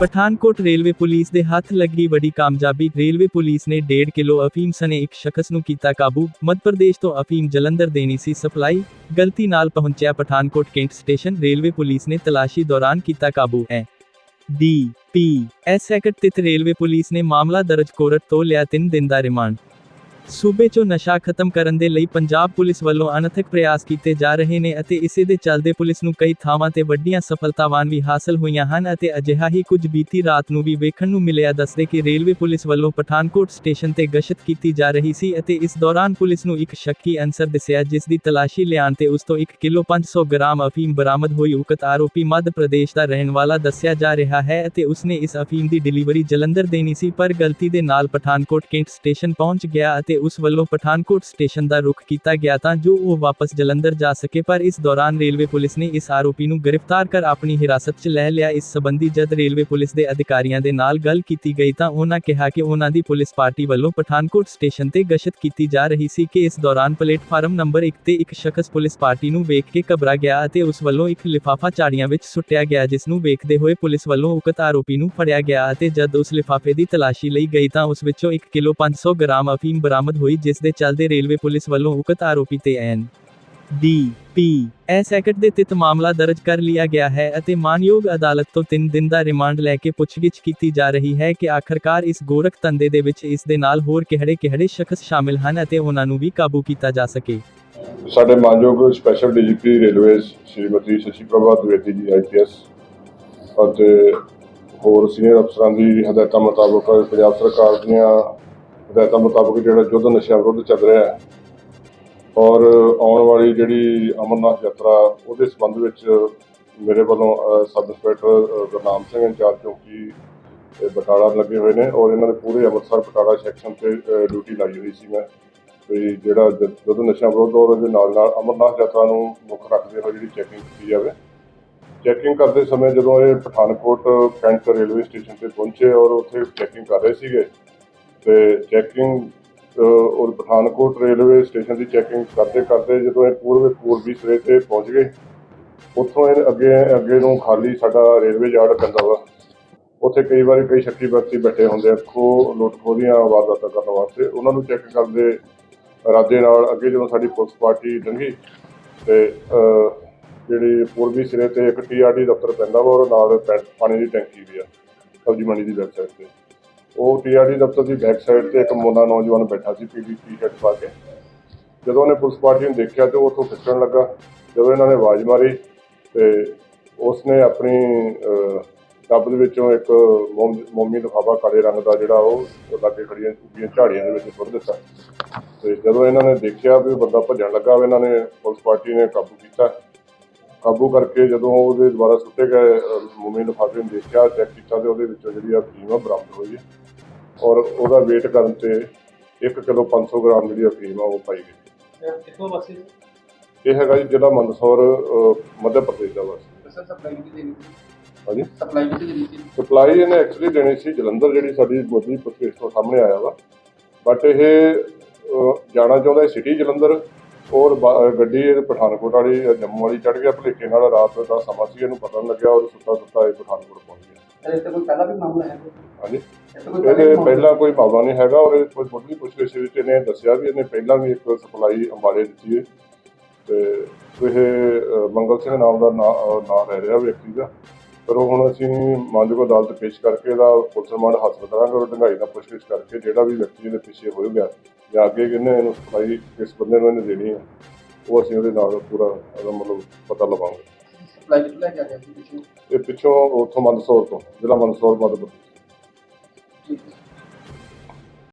Pathankot railway police ਦੇ ਹੱਥ ਲੱਗੀ ਵੱਡੀ ਕਾਮਯਾਬੀ, ਰੇਲਵੇ ਪੁਲਿਸ ਨੇ 1.5 ਕਿਲੋ ਅਫੀਮ ਸਣੇ ਇੱਕ ਸ਼ਖਸ ਨੂੰ ਕੀਤਾ ਕਾਬੂ। ਮੱਧ ਪ੍ਰਦੇਸ਼ ਤੋਂ ਅਫੀਮ ਜਲੰਧਰ ਦੇਣੀ ਸੀ ਸਪਲਾਈ। ਗਲਤੀ ਨਾਲ ਪਹੁੰਚਿਆ Pathankot cantt station, railway police ਨੇ ਤਲਾਸ਼ੀ ਦੌਰਾਨ ਕੀਤਾ ਕਾਬੂ। ਹੈ ਡੀ. ਪੀ. ਐਸ. ਸੈਕਟਰਿਤ ਰੇਲਵੇ ਪੁਲਿਸ ਨੇ ਮਾਮਲਾ ਦਰਜ ਕੋਰਟ ਤੋਂ ਲਿਆ 3 ਦਿਨ ਦਾ ਰਿਮਾਂਡ। ਸੂਬੇ 'ਚੋਂ ਨਸ਼ਾ ਖਤਮ ਕਰਨ ਦੇ ਲਈ ਪੰਜਾਬ ਪੁਲਿਸ ਵੱਲੋਂ ਅਨਥਕ ਪ੍ਰਯਾਸ ਕੀਤੇ ਜਾ ਰਹੇ ਨੇ ਅਤੇ ਇਸੇ ਦੇ ਚੱਲਦੇ ਪੁਲਿਸ ਨੂੰ ਕਈ ਥਾਵਾਂ ਤੇ ਵੱਡੀਆਂ ਸਫਲਤਾਵਾਂ ਵੀ ਹਾਸਲ ਹੋਈਆਂ ਹਨ ਅਤੇ ਅਜਿਹਾ ਹੀ ਕੁਝ ਬੀਤੀ ਰਾਤ ਨੂੰ ਵੀ ਵੇਖਣ ਨੂੰ ਮਿਲਿਆ ਦੱਸਦੇ ਕਿ ਰੇਲਵੇ ਪੁਲਿਸ ਵੱਲੋਂ ਪਠਾਨਕੋਟ ਸਟੇਸ਼ਨ ਤੇ ਗਸ਼ਤ ਕੀਤੀ ਜਾ ਰਹੀ ਸੀ ਅਤੇ ਇਸ ਦੌਰਾਨ ਪੁਲਿਸ ਨੂੰ ਇੱਕ ਸ਼ੱਕੀ ਅਨਸਰ ਦਿਸਿਆ ਜਿਸ ਦੀ ਤਲਾਸ਼ੀ ਲਿਆਉਣ ਤੇ ਉਸ ਤੋਂ 1 ਕਿਲੋ 500 ਗ੍ਰਾਮ ਅਫੀਮ ਬਰਾਮਦ ਹੋਈ। ਉਕਤ ਆਰੋਪੀ ਮੱਧ ਪ੍ਰਦੇਸ਼ ਦਾ ਰਹਿਣ ਵਾਲਾ ਦੱਸਿਆ ਜਾ ਰਿਹਾ ਹੈ ਅਤੇ ਉਸਨੇ ਇਸ ਅਫੀਮ ਦੀ ਡਿਲੀਵਰੀ ਜਲੰਧਰ ਦੇਣੀ ਸੀ ਪਰ ਗਲਤੀ ਦੇ ਨਾਲ ਪਠਾਨਕੋਟ ਕੈਂਟ ਸਟੇਸ਼ਨ ਪਹੁੰਚ ਗਿਆ ਅਤੇ ਉਸ ਵੱਲੋਂ ਪਠਾਨਕੋਟ ਸਟੇਸ਼ਨ ਦਾ ਰੁਖ ਕੀਤਾ ਗਿਆ ਤਾਂ ਜੋ ਉਹ ਵਾਪਸ ਜਲੰਧਰ ਜਾ ਸਕੇ, ਪਰ ਇਸ ਦੌਰਾਨ ਰੇਲਵੇ ਪੁਲਿਸ ਨੇ ਇਸ ਆਰੋਪੀ ਨੂੰ ਗ੍ਰਿਫਤਾਰ ਕਰ ਆਪਣੀ ਹਿਰਾਸਤ 'ਚ ਲੈ ਲਿਆ। ਇਸ ਸਬੰਧੀ ਜਦ ਰੇਲਵੇ ਪੁਲਿਸ ਦੇ ਅਧਿਕਾਰੀਆਂ ਦੇ ਨਾਲ ਗੱਲ ਕੀਤੀ ਗਈ ਤਾਂ ਉਹਨਾਂ ਕਿਹਾ ਕਿ ਉਹਨਾਂ ਦੀ ਪੁਲਿਸ ਪਾਰਟੀ ਵੱਲੋਂ ਪਠਾਨਕੋਟ ਸਟੇਸ਼ਨ ਤੇ ਗਸ਼ਤ ਕੀਤੀ ਜਾ ਰਹੀ ਸੀ ਕਿ ਇਸ ਦੌਰਾਨ ਪਲੇਟਫਾਰਮ ਨੰਬਰ 1 ਤੇ ਇੱਕ ਸ਼ਖਸ ਪੁਲਿਸ ਪਾਰਟੀ ਨੂੰ ਵੇਖ ਕੇ ਘਬਰਾ ਗਿਆ ਅਤੇ ਉਸ ਵੱਲੋਂ ਇੱਕ ਲਿਫਾਫਾ ਝਾੜੀਆਂ ਵਿੱਚ ਸੁੱਟਿਆ ਗਿਆ, ਜਿਸ ਨੂੰ ਵੇਖਦੇ ਹੋਏ ਪੁਲਿਸ ਵੱਲੋਂ ਉਕਤ ਆਰੋਪੀ ਨੂੰ ਫੜਿਆ ਗਿਆ ਅਤੇ ਜਦ ਉਸ ਲਿਫਾਫੇ ਦੀ ਤਲਾਸ਼ੀ ਲਈ ਗਈ ਤਾਂ ਉਸ ਵਿੱਚੋਂ 1 ਕਿਲੋ 500 ਗ੍ਰਾਮ ਅਫੀਮ ਬਰਾਮਦ ਹੋਈ ਜਿਸ ਦੇ ਚੱਲਦੇ ਰੇਲਵੇ ਪੁਲਿਸ ਵੱਲੋਂ ਉਕਤ ਆਰੋਪੀ ਤੇ N D P S act ਦੇ ਤਹਿਤ ਮਾਮਲਾ ਦਰਜ ਕਰ ਲਿਆ ਗਿਆ ਹੈ ਅਤੇ ਮਾਨਯੋਗ ਅਦਾਲਤ ਤੋਂ 3 ਦਿਨ ਦਾ ਰਿਮਾਂਡ ਲੈ ਕੇ ਪੁੱਛਗਿੱਛ ਕੀਤੀ ਜਾ ਰਹੀ ਹੈ ਕਿ ਆਖਰਕਾਰ ਇਸ ਗੋਰਖ ਧੰਦੇ ਦੇ ਵਿੱਚ ਇਸ ਦੇ ਨਾਲ ਹੋਰ ਕਿਹੜੇ-ਕਿਹੜੇ ਸ਼ਖਸ ਸ਼ਾਮਿਲ ਹਨ ਅਤੇ ਉਹਨਾਂ ਨੂੰ ਵੀ ਕਾਬੂ ਕੀਤਾ ਜਾ ਸਕੇ। ਸਾਡੇ ਮਾਨਯੋਗ special DGP railways Shrimati Shashi Prabha Dwivedi ji IPS ਅਤੇ ਹੋਰ ਸੀਨੀਅਰ ਅਫਸਰਾਂ ਦੀ ਹਦਾਇਤਾਂ ਮੁਤਾਬਕ ਪੰਜਾਬ ਸਰਕਾਰ ਦੀਆਂ ਹਦਾਇਤਾਂ ਮੁਤਾਬਕ ਜਿਹੜਾ ਯੁੱਧ ਨਸ਼ਿਆਂ ਵਿਰੁੱਧ ਚੱਲ ਰਿਹਾ ਹੈ ਔਰ ਆਉਣ ਵਾਲੀ ਜਿਹੜੀ ਅਮਰਨਾਥ ਯਾਤਰਾ ਉਹਦੇ ਸੰਬੰਧ ਵਿੱਚ ਮੇਰੇ ਵੱਲੋਂ sub inspector Gurnam Singh incharge ਚੌਕੀ ਬਟਾਲਾ ਲੱਗੇ ਹੋਏ ਨੇ ਔਰ ਇਹਨਾਂ ਦੇ ਪੂਰੇ ਅੰਮ੍ਰਿਤਸਰ ਬਟਾਲਾ ਸੈਕਸ਼ਨ ਤੇ ਡਿਊਟੀ ਲਾਈ ਹੋਈ ਸੀ ਮੈਂ ਵੀ ਜਿਹੜਾ ਜ- ਜਦੋਂ ਨਸ਼ਾ ਵਿਰੋਧ ਔਰ ਉਹਦੇ ਨਾਲ ਨਾਲ ਅਮਰਨਾਥ ਯਾਤਰਾ ਨੂੰ ਮੁੱਖ ਰੱਖਦੇ ਹੋਏ ਜਿਹੜੀ ਚੈਕਿੰਗ ਕੀਤੀ ਜਾਵੇ। ਚੈਕਿੰਗ ਕਰਦੇ ਸਮੇਂ ਜਦੋਂ ਇਹ ਪਠਾਨਕੋਟ, ਕੈਂਟ ਰੇਲਵੇ ਸਟੇਸ਼ਨ ਤੇ ਪਹੁੰਚੇ ਔਰ ਉੱਥੇ ਚੈਕਿੰਗ ਕਰ ਰਹੇ ਸੀਗੇ ਤੇ ਚੈਕਿੰਗ ਔਰ ਪਠਾਨਕੋਟ ਰੇਲਵੇ ਸਟੇਸ਼ਨ ਦੀ ਚੈਕਿੰਗ ਕਰਦੇ ਕਰਦੇ ਜਦੋਂ ਇਹ ਪੂਰਬ ਪੂਰਬੀ ਸਿਰੇ ਤੇ ਪਹੁੰਚ ਗਏ, ਉੱਥੋਂ ਇਹ ਅੱਗੇ ਅੱਗੇ ਨੂੰ ਖਾਲੀ ਸਾਡਾ ਰੇਲਵੇ ਯਾਰਡ ਪੈਂਦਾ ਵਾ। ਉੱਥੇ ਕਈ ਵਾਰੀ ਕਈ ਸ਼ੱਕੀ ਵਿਅਕਤੀ ਬੈਠੇ ਹੁੰਦੇ ਆ, ਖੋ, ਲੁੱਟ ਖੋਹ ਦੀਆਂ ਵਾਰਦਾਤਾਂ ਕਰਨ ਵਾਸਤੇ। ਉਹਨਾਂ ਨੂੰ ਚੈੱਕ ਕਰਦੇ ਇਰਾਦੇ ਨਾਲ, ਅੱਗੇ ਜਦੋਂ ਸਾਡੀ ਪੁਲਿਸ ਪਾਰਟੀ ਲੰਘੀ ਤੇ ਜਿਹੜੀ ਪੂਰਬੀ ਸਿਰੇ ਤੇ ਇੱਕ ਟੀਆਰਡੀ ਦਫ਼ਤਰ ਪੈਂਦਾ ਵਾ ਔਰ ਨਾਲ ਪੈ- ਪਾਣੀ ਦੀ ਟੈਂਕੀ ਵੀ ਆ, ਸਬਜ਼ੀ ਮੰਡੀ ਦੀ ਬੈਕ ਸਾਈਡ ਤੇ। ਉਹ ਟੀਆਰਡੀ ਦਫ਼ਤਰ ਦੀ ਬੈਕ ਸਾਈਡ ਤੇ ਇੱਕ ਮੋਨਾ ਨੌਜਵਾਨ ਬੈਠਾ ਸੀ ਪੀਡੀ ਟੀ-ਸ਼ਰਟ ਪਾ ਕੇ। ਜਦੋਂ ਉਹਨੇ ਪੁਲਿਸ ਪਾਰਟੀ ਨੂੰ ਦੇਖਿਆ ਤੇ ਉਹ ਉੱਥੋਂ ਖਿੱਚਣ ਲੱਗਾ। ਜਦੋਂ ਇਹਨਾਂ ਨੇ ਆਵਾਜ਼ ਮਾਰੀ ਤੇ ਉਸਨੇ ਆਪਣੀ ਟੱਬ ਦੇ ਵਿੱਚੋਂ ਇੱਕ ਮੋਮ- ਮੋਮੀ ਲਿਫਾਫਾ ਕਾਲੇ ਰੰਗ ਦਾ ਜਿਹੜਾ ਉਹ ਲਾਗੇ ਖੜੀਆਂ ਉੱਗੀਆਂ ਝਾੜੀਆਂ ਦੇ ਵਿੱਚ ਸੁੱਟ ਦਿੱਤਾ। ਤੇ ਜਦੋਂ ਇਹਨਾਂ ਨੇ ਦੇਖਿਆ ਵੀ ਬੰਦਾ ਭੱਜਣ ਲੱਗਾ ਇਹਨਾਂ ਨੇ ਪੁਲਿਸ ਪਾਰਟੀ ਨੇ ਕਾਬੂ ਕੀਤਾ। ਕਾਬੂ ਕਰਕੇ ਜਦੋਂ ਉਹਦੇ ਦੁਬਾਰਾ ਸੁੱਟੇ ਗਏ ਮੋਮੀ ਲਿਫਾਫੇ ਨੂੰ ਦੇਖਿਆ, ਚੈੱਕ ਕੀਤਾ ਤੇ ਉਹਦੇ ਵਿੱਚੋਂ ਜਿਹੜੀ ਆ ਫੀਮ ਆ ਬਰਾਮਦ ਹੋਈ ਹੈ। ਔਰ ਉਹਦਾ weight ਕਰਨ ਤੇ 1 ਕਿਲੋ 500 ਗ੍ਰਾਮ ਜਿਹੜੀ ਅਫੀਮ ਆ ਉਹ ਪਾਈ ਗਈ। ਕਿੱਥੋਂ ਵਾਸੀ? ਇਹ ਹੈਗਾ ਜੀ ਜ਼ਿਲ੍ਹਾ ਮੰਦਸੌਰ ਅਹ, ਮੱਧ ਪ੍ਰਦੇਸ਼ ਦਾ ਵਾਸੀ। ਸਰ ਸਪਲਾਈ ਕਿੱਥੇ ਦੇਣੀ ਹਾਂਜੀ? ਸਪਲਾਈ ਕਿੱਥੇ ਦੇਣੀ ਸੀ? ਸਪਲਾਈ ਇਹਨੇ ਐਕਚੁਅਲੀ ਦੇਣੀ ਸੀ ਜਲੰਧਰ ਜਿਹੜੀ ਸਾਡੀ ਮੋਦੀ ਪੁਲਿਸ ਤੋਂ ਸਾਹਮਣੇ ਆਇਆ ਵਾ। ਬਟ ਇਹ ਅਹ, ਜਾਣਾ ਚਾਹੁੰਦਾ ਸਿਟੀ ਜਲੰਧਰ ਔਰ ਬ- ਗੱਡੀ ਇਹ ਪਠਾਨਕੋਟ ਵਾਲੀ ਜੰਮੂ ਵਾਲੀ ਚੜ ਗਿਆ ਭਲੇਖੇ ਨਾਲ ਰਾਤ ਦਾ ਸਮਾਂ ਸੀ ਇਹਨੂੰ ਪਤਾ ਨਹੀਂ ਲੱਗਿਆ ਔਰ ਸੁੱਤਾ ਸੁੱਤਾ ਇਹ ਪਠਾਨਕੋਟ ਪਹੁੰਚ ਗਿਆ। ਸਰ ਇੱਥੇ ਕੋਈ ਪਹਿਲਾਂ ਵੀ ਮਾਮਲਾ ਹੈ? ਕੋਈ? ਪਹਿਲਾਂ ਇਹਦੇ ਪਹਿਲਾਂ ਕੋਈ ਮਾਮਲਾ ਨਹੀਂ ਹੈਗਾ ਔਰ ਇਹ ਕੋਈ ਮੁੱਢਲੀ ਪੁੱਛਗਿੱਛ ਵਿੱਚ ਇਹਨੇ ਦੱਸਿਆ ਵੀ ਇਹਨੇ ਪਹਿਲਾਂ ਵੀ ਇੱਕ ਸਪਲਾਈ ਅੰਬਾਲੇ ਦਿੱਤੀ ਹੈ। ਤੇ ਇਹ ਮੰਗਲ ਸਿੰਘ ਨਾਮ ਦਾ ਨਾਂ ਅਹ, ਨਾਂ ਲੈ ਰਿਹਾ ਵਿਅਕਤੀ ਦਾ। ਪਰ ਉਹ ਹੁਣ ਅਸੀਂ ਮਾਨਯੋਗ ਅਦਾਲਤ ਪੇਸ਼ ਕਰਕੇ ਇਹਦਾ ਪੁਲਿਸ ਰਿਮਾਂਡ ਹਾਸਲ ਕਰਾਂਗੇ ਔਰ ਡੰਗਾਈ ਦਾ ਪੁੱਛਗਿੱਛ ਕਰਕੇ ਜਿਹੜਾ ਵੀ ਵਿਅਕਤੀ ਇਹਦੇ ਪਿੱਛੇ ਹੋਏਗਾ ਜਾਂ ਅੱਗੇ ਕਿਹਨੇ ਇਹਨੂੰ ਸਪਲਾਈ ਕਿਸ ਬੰਦੇ ਨੂੰ ਇਹਨੇ ਦੇਣੀ ਹੈ ਉਹ ਅਸੀਂ ਉਹਦੇ ਨਾਲ ਪੂਰਾ ਉਹਦਾ ਮਤਲਬ ਪਤਾ ਲਵਾਂਗੇ। ਸਪਲਾਈ ਕਿੱਥੇ ਲੈ ਕੇ ਆ ਗਿਆ ਪਿੱਛੇ? ਇਹ ਪਿੱਛੋਂ ਉੱਥੋਂ ਮੰਦਸੌਰ ਤੋਂ ਜ਼ਿਲ੍ਹਾ ਮੰਦਸੌਰ ਹੈ Mm-hmm.